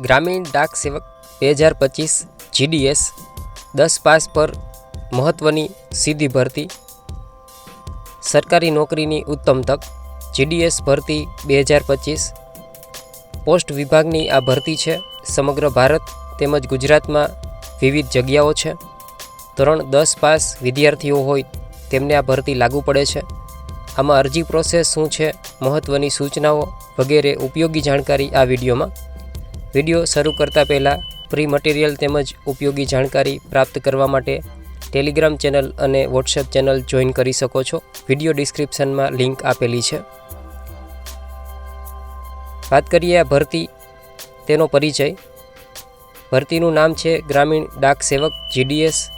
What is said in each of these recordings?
ગ્રામીણ ડાક સેવક બે હજાર પચીસ જીડીએસ દસ પાસ પર મહત્ત્વની સીધી ભરતી, સરકારી નોકરીની ઉત્તમ તક જીડીએસ ભરતી બે હજાર પચીસ. પોસ્ટ વિભાગની આ ભરતી છે સમગ્ર ભારત તેમજ ગુજરાતમાં વિવિધ જગ્યાઓ છે. ધોરણ દસ પાસ વિદ્યાર્થીઓ હોય તેમને આ ભરતી લાગુ પડે છે. આમાં અરજી પ્રોસેસ શું છે મહત્ત્વની સૂચનાઓ વગેરે ઉપયોગી જાણકારી આ વિડીયોમાં વીડિયો શરૂ કરતાં પહેલાં ફ્રી મટીરિયલ તેમજ ઉપયોગી જાણકારી પ્રાપ્ત કરવા માટે ટેલિગ્રામ ચેનલ અને વોટ્સએપ ચેનલ જોઈન કરી શકો છો. વીડિયો ડિસ્ક્રિપ્શનમાં લિંક આપેલી છે. વાત કરીએ આ ભરતી તેનો પરિચય. ભરતીનું નામ છે ગ્રામીણ ડાક સેવક જીડીએસ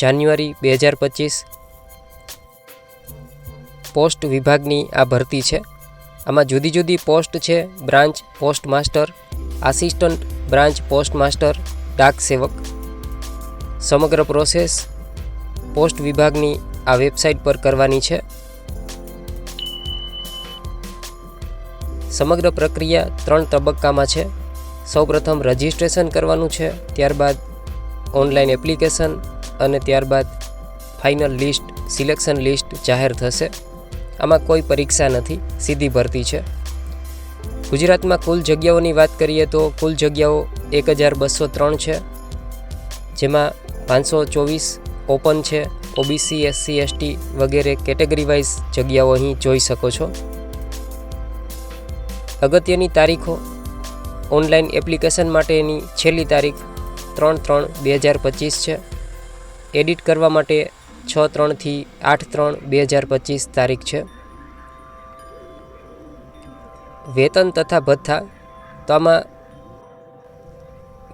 જાન્યુઆરી બે હજાર પચીસ. પોસ્ટ વિભાગની આ ભરતી છે. આમાં જુદી જુદી પોસ્ટ છે, branch, post master assistant branch post master ડાક સેવક. સમગ્ર પ્રોસેસ પોસ્ટ વિભાગની આ વેબસાઇટ પર કરવાની છે. સમગ્ર પ્રક્રિયા ત્રણ તબક્કામાં છે. સૌપ્રથમ રજિસ્ટ્રેશન કરવાનું છે, ત્યારબાદ ઓનલાઈન એપ્લિકેશન અને ત્યારબાદ ફાઇનલ લિસ્ટ, સિલેક્શન લિસ્ટ જાહેર થશે. આમાં કોઈ પરીક્ષા નથી, સીધી ભરતી છે. ગુજરાતમાં કુલ જગ્યાઓની વાત કરીએ તો કુલ જગ્યાઓ એક હજાર બસો ત્રણ છે, જેમાં પાંચસો ચોવીસ ઓપન છે, ઓબીસી, એસસી, એસટી વગેરે કેટેગરી વાઇઝ જગ્યાઓ અહીં જોઈ શકો છો. અગત્યની તારીખો. ઓનલાઈન એપ્લિકેશન માટેની છેલ્લી તારીખ ત્રણ ત્રણ બે હજાર પચીસ છે. એડિટ કરવા માટે છ ત્રણથી આઠ ત્રણ બે હજાર પચીસ તારીખ છે. વેતન તથા ભથ્થા તો આમાં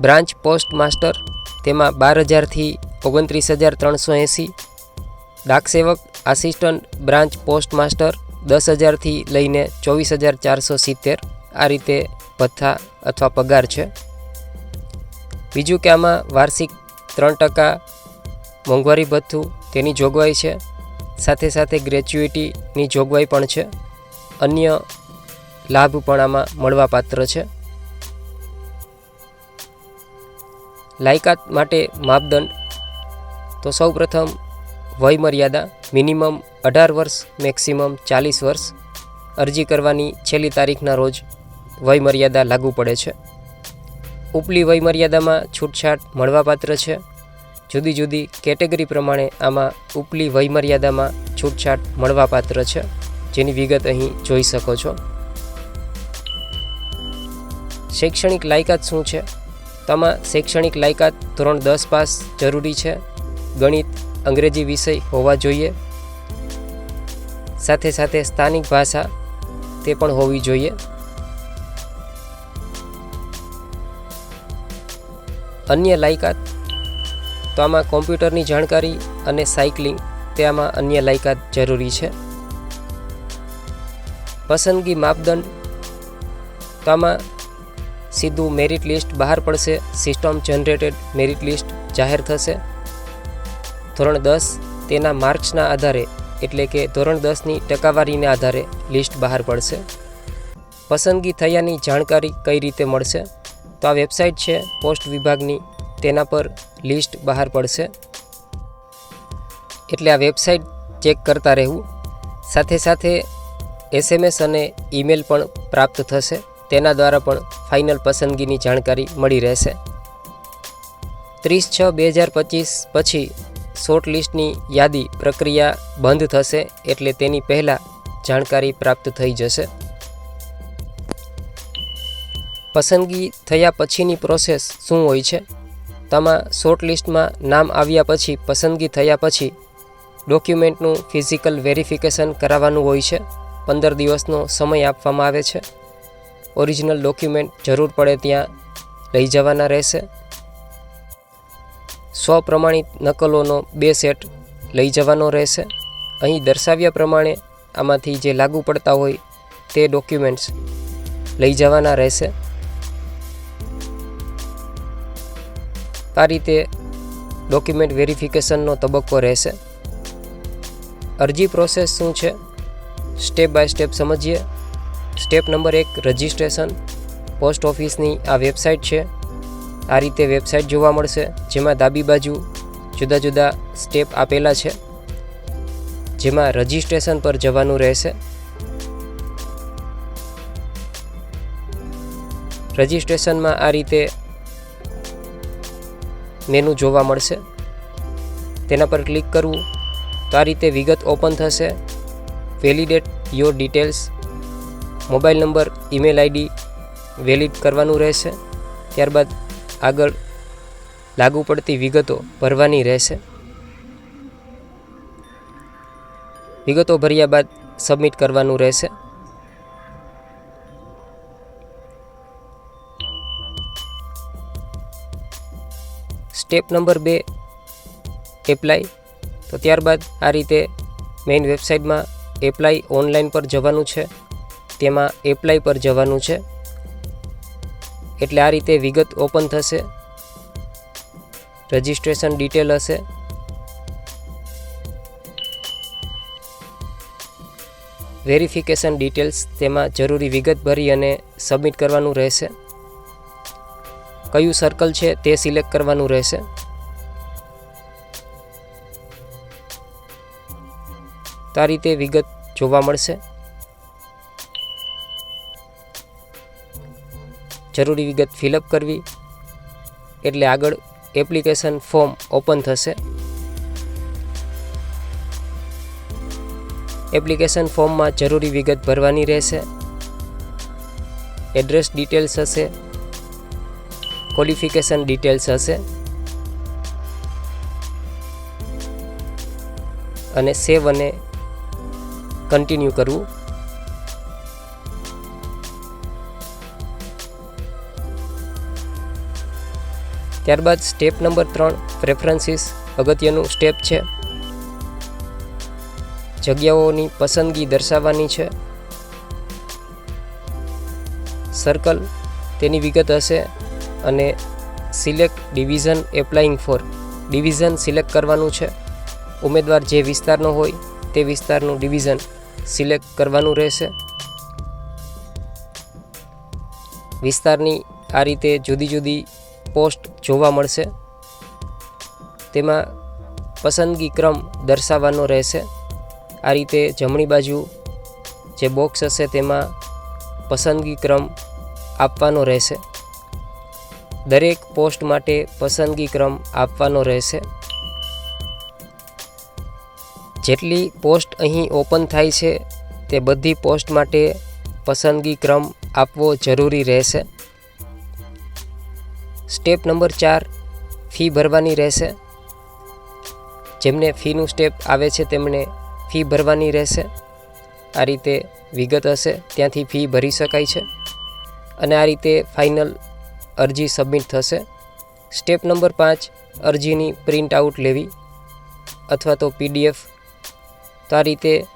બ્રાન્ચ પોસ્ટ માસ્ટર, તેમાં બાર હજારથી ઓગણત્રીસ હજાર ત્રણસો એંસી ડાકસેવક આસિસ્ટન્ટ, બ્રાન્ચ પોસ્ટ માસ્ટર, દસ હજારથી લઈને ચોવીસ હજાર ચારસો સિત્તેર. આ રીતે ભથ્થા અથવા પગાર છે. બીજું કે આમાં વાર્ષિક ત્રણ ટકા મોંઘવારી ભથ્થું તેની જોગવાઈ છે. સાથે સાથે ગ્રેચ્યુઇટીની જોગવાઈ પણ છે. અન્ય લાભ પણ આમાં મળવાપાત્ર છે. લાયકાત માટે માપદંડ. તો સૌપ્રથમ વય મર્યાદા મિનિમમ અઢાર વર્ષ, મેક્સિમમ ચાલીસ વર્ષ. અરજી કરવાની છેલ્લી તારીખના રોજ વય મર્યાદા લાગુ પડે છે. ઉપલી વય મર્યાદામાં છૂટછાટ મળવાપાત્ર છે. જુદી જુદી કેટેગરી પ્રમાણે આમાં ઉપલી વયમર્યાદામાં છૂટછાટ મળવાપાત્ર છે. જેની વિગત અહીં જોઈ શકો છો. શૈક્ષણિક લાયકાત શું છે? તો શૈક્ષણિક લાયકાત ધોરણ દસ પાસ જરૂરી છે? ગણિત, અંગ્રેજી વિષય હોવા જોઈએ? સાથે સાથે સ્થાનિક ભાષા તે પણ હોવી જોઈએ? અન્ય લાયકાત? તો આમાં કોમ્પ્યુટરની જાણકારી અને સાયકલિંગ તે આમાં અન્ય લાયકાત જરૂરી છે. પસંદગી માપદંડ? તો આમાં સીધું મેરિટ લિસ્ટ બહાર પડશે. સિસ્ટમ જનરેટેડ મેરિટ લિસ્ટ જાહેર થશે. ધોરણ દસ, તેના માર્ક્સના આધારે, એટલે કે ધોરણ દસની ટકાવારીના આધારે લિસ્ટ બહાર પડશે. પસંદગી થયાની જાણકારી કઈ રીતે મળશે? તો આ વેબસાઇટ છે, પોસ્ટ વિભાગની. તેના પર લિસ્ટ બહાર પડશે. એટલે આ વેબસાઇટ ચેક કરતા રહેવું. સાથે સાથે એસએમએસ અને ઈમેલ પણ પ્રાપ્ત થશે. તેના દ્વારા પણ ફાઇનલ પસંદગીની જાણકારી મળી રહેશે. ત્રીસ છ બે હજાર પચીસ પછી શોર્ટ લિસ્ટની યાદી પ્રક્રિયા બંધ થશે એટલે તેની પહેલાં જાણકારી પ્રાપ્ત થઈ જશે. પસંદગી થયા પછીની પ્રોસેસ શું હોય છે? તમા શોર્ટ લિસ્ટમાં નામ આવ્યા પછી, પસંદગી થયા પછી ડોક્યુમેન્ટનું ફિઝિકલ વેરિફિકેશન કરાવવાનું હોય છે. પંદર દિવસનો સમય આપવામાં આવે છે. ઓરિજિનલ ડોક્યુમેન્ટ જરૂર પડે ત્યાં લઈ જવાના રહેશે. સ્વપ્રમાણિત નકલોનો બે સેટ લઈ જવાનો રહેશે. અહીં દર્શાવ્યા પ્રમાણે આમાંથી જે લાગુ પડતા હોય તે ડોક્યુમેન્ટ્સ લઈ જવાના રહેશે. આ રીતે ડોક્યુમેન્ટ વેરિફિકેશનનો તબક્કો રહેશે. અરજી પ્રોસેસ શું છે? સ્ટેપ બાય સ્ટેપ સમજીએ. સ્ટેપ નંબર એક, રજિસ્ટ્રેશન. પોસ્ટ ઓફિસની આ વેબસાઇટ છે. આ રીતે વેબસાઇટ જોવા મળશે, જેમાં ડાબી બાજુ જુદા જુદા સ્ટેપ આપેલા છે, જેમાં રજિસ્ટ્રેશન પર જવાનું રહેશે. રજિસ્ટ્રેશનમાં આ રીતે મેનુ જોવા મળશે. તેના પર ક્લિક કરવું, તો આ રીતે વિગત ઓપન થશે. Validate your details mobile number, email ID valid કરવાનું રહેશે. ત્યારબાદ આગળ લાગુ પડતી વિગતો ભરવાની રહેશે. વિગતો ભર્યા બાદ સબમિટ કરવાનું રહેશે. સ્ટેપ નંબર બે, એપ્લાય. તો ત્યારબાદ આ રીતે મેઇન વેબસાઇટમાં એપ્લાય ઓનલાઈન પર જવાનું છે. તેમાં એપ્લાય પર જવાનું છે. એટલે આ રીતે વિગત ઓપન થશે. રજિસ્ટ્રેશન ડિટેલ હશે. વેરિફિકેશન ડિટેલ્સ તેમાં જરૂરી વિગત ભરી અને સબમિટ કરવાનું રહેશે. કયું સર્કલ છે તે સિલેક્ટ કરવાનું રહેશે. તો આ રીતે વિગત જોવા મળશે. જરૂરી વિગત ફિલઅપ કરવી. એટલે આગળ એપ્લિકેશન ફોર્મ ઓપન થશે. એપ્લિકેશન ફોર્મમાં જરૂરી વિગત ભરવાની રહેશે. એડ્રેસ ડિટેલ્સ હશે. ક્વોલિફિકેશન ડિટેલ્સ હશે. અને સેવ અને કન્ટિન્યુ કરવું. ત્યારબાદ સ્ટેપ નંબર ત્રણ પ્રેફરન્સીસ અગત્યનું સ્ટેપ છે. જગ્યાઓની પસંદગી દર્શાવવાની છે. સર્કલ તેની વિગત હશે અને select division applying for division select કરવાનું છે. ઉમેદવાર જે વિસ્તારનો હોય તે વિસ્તારનું ડિવિઝન સિલેક્ટ કરવાનું રહેશે. વિસ્તારની આ રીતે જુદી જુદી પોસ્ટ જોવા મળશે. તેમાં પસંદગી ક્રમ દર્શાવવાનો રહેશે. આ રીતે જમણી બાજુ જે બોક્સ હશે તેમાં પસંદગી ક્રમ આપવાનો રહેશે. દરેક પોસ્ટ માટે પસંદગી ક્રમ આપવાનો રહેશે. જેટલી પોસ્ટ અહીં ઓપન થાય છે તે બધી પોસ્ટ માટે પસંદગી ક્રમ આપવો જરૂરી રહેશે. સ્ટેપ નંબર ચાર, ફી ભરવાની રહેશે. જેમને ફીનું સ્ટેપ આવે છે તેમણે ફી ભરવાની રહેશે. આ રીતે વિગત હશે, ત્યાંથી ફી ભરી શકાય છે. અને આ રીતે ફાઇનલ અરજી સબમિટ થશે. સ્ટેપ નંબર પાંચ, અરજીની પ્રિન્ટ આઉટ લેવી અથવા તો પીડીએફ. તો આ રીતે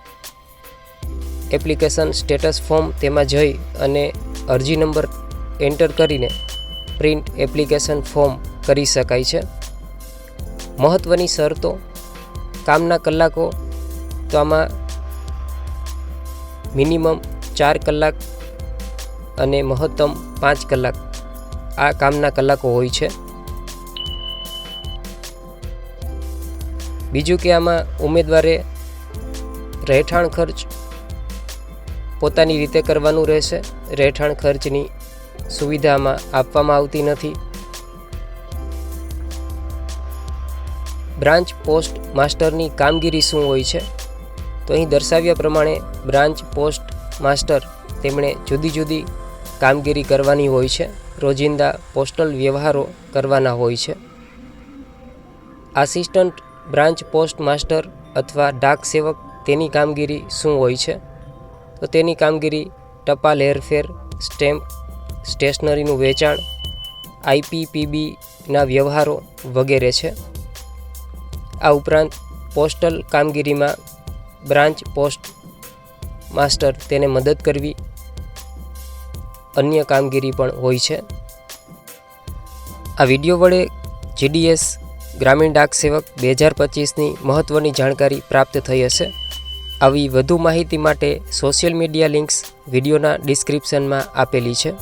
એપ્લિકેશન સ્ટેટસ ફોર્મ તેમાં જઈ અને અરજી નંબર એન્ટર કરીને પ્રિન્ટ એપ્લિકેશન ફોર્મ કરી શકાય છે. મહત્ત્વની શરતો, કામના કલાકો, તો આમાં મિનિમમ ચાર કલાક અને મહત્તમ પાંચ કલાક આ કામના કલાકો હોય છે. બીજું કે આમાં ઉમેદવારે રહેઠાણ ખર્ચ પોતાની રીતે કરવાનું રહેશે. રહેઠાણ ખર્ચની સુવિધામાં આપવામાં આવતી નથી. બ્રાન્ચ પોસ્ટ માસ્ટરની કામગીરી શું હોય છે? તો અહીં દર્શાવ્યા પ્રમાણે બ્રાન્ચ પોસ્ટ માસ્ટર તેમણે જુદી જુદી કામગીરી કરવાની હોય છે. રોજિંદા પોસ્ટલ વ્યવહારો કરવાના હોય છે. આસિસ્ટન્ટ બ્રાન્ચ પોસ્ટ માસ્ટર અથવા ડાક સેવક તેની કામગીરી શું હોય છે? તો તેની કામગીરી, ટપાલ હેરફેર, સ્ટેમ્પ સ્ટેશનરીનું વેચાણ આઈપીપીબીના વ્યવહારો વગેરે છે. આ ઉપરાંત પોસ્ટલ કામગીરીમાં બ્રાન્ચ પોસ્ટ માસ્ટર તેને મદદ કરવી, અન્ય કામગીરી પણ હોય છે. આ વીડિયો વડે જીડીએસ ગ્રામીણ ડાક સેવક બે હજાર પચીસની મહત્ત્વની જાણકારી પ્રાપ્ત થઈ હશે. આવી વધુ માહિતી માટે સોશિયલ મીડિયા લિંક્સ વિડીયોના ડિસ્ક્રિપ્શનમાં આપેલી છે.